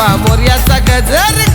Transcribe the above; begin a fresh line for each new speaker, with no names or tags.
शोको मोर्याचा गजर